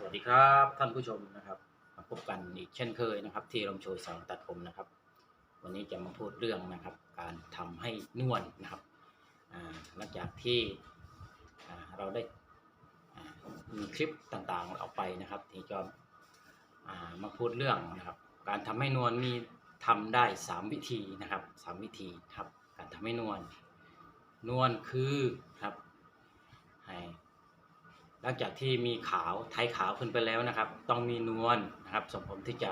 สวัสดีครับท่านผู้ชมนะครับมาพบกันอีกเช่นเคยนะครับ ที่ลมโชยสองตัดผมนะครับ วันนี้จะมาพูดเรื่องนะครับ การทำให้นวลนะครับหลังจากที่เราได้มีคลิปต่างๆออกไปนะครับ ที่จะมาพูดเรื่องนะครับ การทำให้นวลมีทำได้ 3 วิธีนะครับสามวิธีครับ การทำให้นวลนวลคือครับให้ หลังจากที่มีขาวไทยขาวขึ้นไปแล้วนะครับ ต้องมีนวลนะครับสมผมที่จะ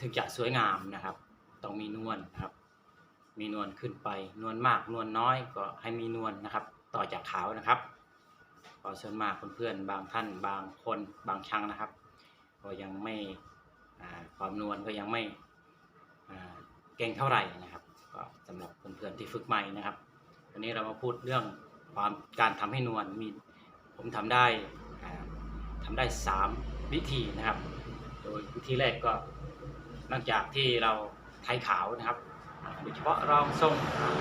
ถึงจะสวยงามนะครับ ต้องมีนวลนะครับ มีนวลขึ้นไปนวลมากนวลน้อยก็ให้มีนวลนะครับ ต่อจากขาวนะครับก็ส่วนมากเพื่อนๆบางท่านบางคนบางช่างนะครับ ก็ยังไม่ความนวลก็ยังไม่เก่งเท่าไหร่นะครับ ก็สำหรับเพื่อนๆที่ฝึกใหม่นะครับวันนี้เรามาพูดเรื่องความการทำให้นวลมี ผมทำได้อ่าทำได้ 3 วิธีนะครับ โดยวิธีแรกก็หลังจากที่เราไทยขาวนะครับโดยเฉพาะรองทรงอ่ง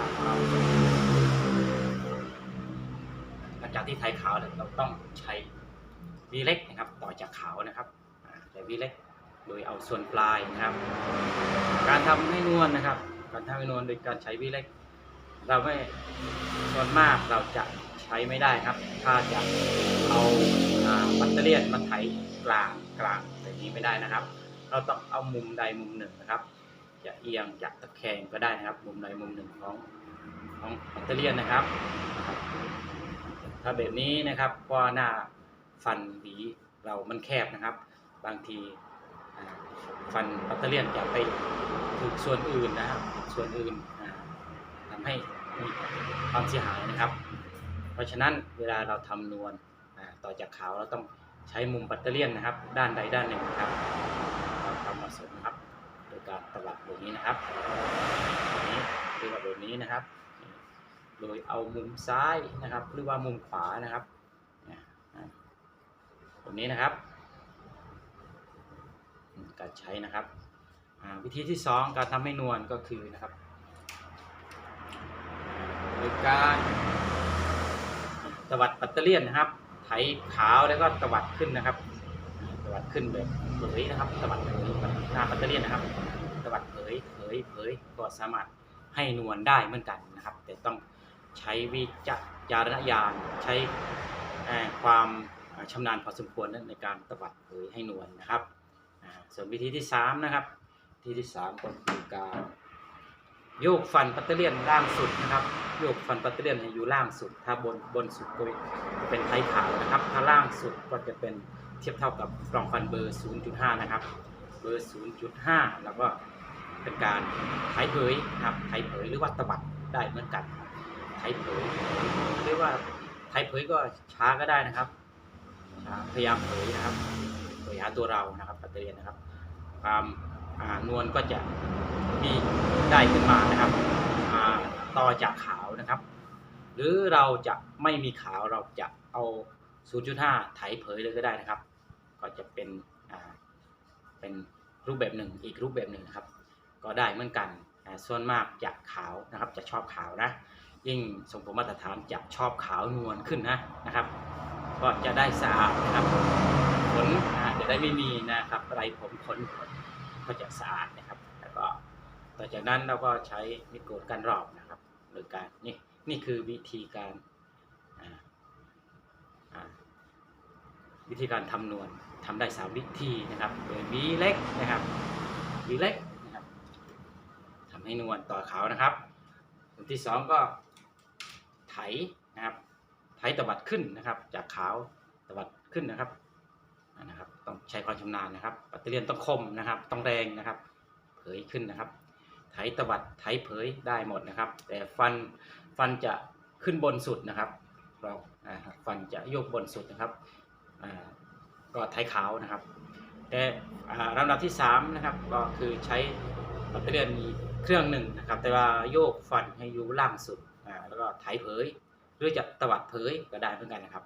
หลังจากที่ไทยขาวเนี่ยเราต้องใช้วีเล็กนะครับต่อจากขาวนะครับอ่าใช้วีเล็กโดยเอาส่วนปลายนะครับ การทำให้นวลนะครับ การทำให้นวลโดยการใช้วีเล็ก เราไม่ส่วนมากเราจะ ช้ไม่ได้ครับ ถ้าจะเอาแบัตเตอรี่ยมาไถกลางกลางแบบนี้ไม่ได้นะครับ เราต้องเอามุมใดมุมหนึ่งนะครับ จะเอียงจะตะแคงก็ได้นะครับ มุมใดมุมหนึ่งของของแบตเตอรี่ยนะครับ ถ้าแบบนี้นะครับก็หน้าฟันหวีเรามันแคบนะครับ บางทีฟันแบตเตอรี่ยนจะไปถูกส่วนอื่นนะครับ ส่วนอื่นอ่าทำให้มีความเสียหายนะครับ ราะฉะนั้นเวลาเราทำนวลต่อจากขาวเราต้องใช้มุมปัตเตอร์เลียนนะครับ ด้านใดด้านหนึ่งนะครับเราทำมาสมนะครับ โดยการตวัดแบบนี้นะครับแบบนี้หรือว่าแบบนี้นะครับ โดยเอามุมซ้ายนะครับ หรือว่ามุมขวานะครับแบบนี้นะครับ การใช้นะครับวิธีที่สองการทำให้นวลก็คือนะครับโดยการ ตวัดปัตเตอร์เลียนนะครับ ไถขาวแล้วก็ตวัดขึ้นนะครับตวัดขึ้นแบบเผยนะครับตวัดเผยหน้าปัตเตอร์เลียนนะครับตวัดเผยเผยเผยก็สามารถให้นวลได้เหมือนกันนะครับ แต่ต้องใช้วิจารณญาณใช้ความชำนาญพอสมควรในการตวัดเผยให้นวลนะครับ ส่วนวิธีที่สามนะครับวิธีที่สามก็คือการ โยกฟันปัตเตอร์เลียนล่างสุดนะครับ โยกฟันปัตเตอร์เลียนอยู่ล่างสุด ถ้าบนบนสุดก็เป็นไทขาวนะครับ ถ้าล่างสุดก็จะเป็นเทียบเท่ากับกล่องฟันเบอร์ 0.5 นะครับ เบอร์ 0.5 แล้วก็เป็นการไถเผยนะครับ ไถเผยหรือว่าตวัดได้เหมือนกัน ไถเผยหรือว่าไถเผยก็ช้าก็ได้นะครับ พยายามเผยนะครับเผยหาตัวเรานะครับปัตเตอร์เลียนนะครับ ความนวลก็จะ มีได้ขึ้นมานะครับอ่าต่อจากขาวนะครับ หรือเราจะไม่มีขาวเราจะเอา 0.5 ไถเผยเลยก็ได้นะครับ ก็จะเป็นเป็นรูปแบบหนึ่งอีกรูปแบบหนึ่งนะครับ ก็ได้เหมือนกันส่วนมากจะขาวนะครับจะชอบขาวนะยิ่งทรงผมมาตรฐานจะชอบขาวนวลขึ้นนะนะครับ ก็จะได้สะอาดนะครับขนจะได้ไม่มีนะครับไรผมขนขนก็จะสะอาดนะ ต่อจากนั้นเราก็ใช้มิดโกนกันรอบนะครับโดยการนี่นี่คือวิธีการวิธีการทำนวลทำได้สามวิธีนะครับโดยวีเล็กนะครับวีเล็กนะครับทำให้นวลต่อขาวนะครับส่วนที่สองก็ไถนะครับไถตวัดขึ้นนะครับ จากขาวตวัดขึ้นนะครับนะครับ ต้องใช้ความชำนาญนะครับปัตเตอร์เลียนต้องคมนะครับ ต้องแรงนะครับ เผยขึ้นนะครับ ไถตวัดไถเผยได้หมดนะครับ แต่ฟันฟันจะขึ้นบนสุดนะครับ เราฟันจะโยกบนสุดนะครับก็ไถขาวนะครับ แต่อาลำดับที่สามนะครับก็คือใช้แบตเรี่มีเครื่องหนึ่งนะครับ แต่ว่าโยกฟันให้อยู่ล่างสุดแล้วก็ไถเผย หรือจะตวัดเผยก็ได้เหมือนกันนะครับ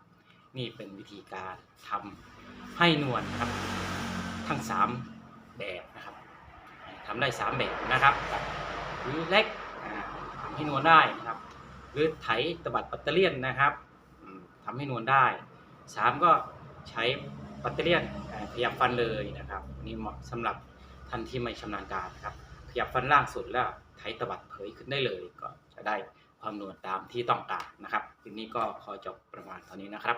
นี่เป็นวิธีการทำให้นวลนะครับ ทั้ง 3 แบบ ทำได้ 3 แบบนะครับหรือเล็กอ่าทำให้นวลได้นะครับ หรือไถตวัดปัตเตอร์เลียนนะครับอืมทำให้นวลได้ 3 ก็ใช้ปัตเตอร์เลียนขยับฟันเลยนะครับนนี้เหมาะสำหรับท่านที่ไม่ชำนาญการนะครับขยับฟันล่างสุดแล้วไถตวัดเผยขึ้นได้เลยก็จะได้ความนวลตามที่ต้องการนะครับคลิปนี้ก็ขอจบประมาณเท่านี้นะครับ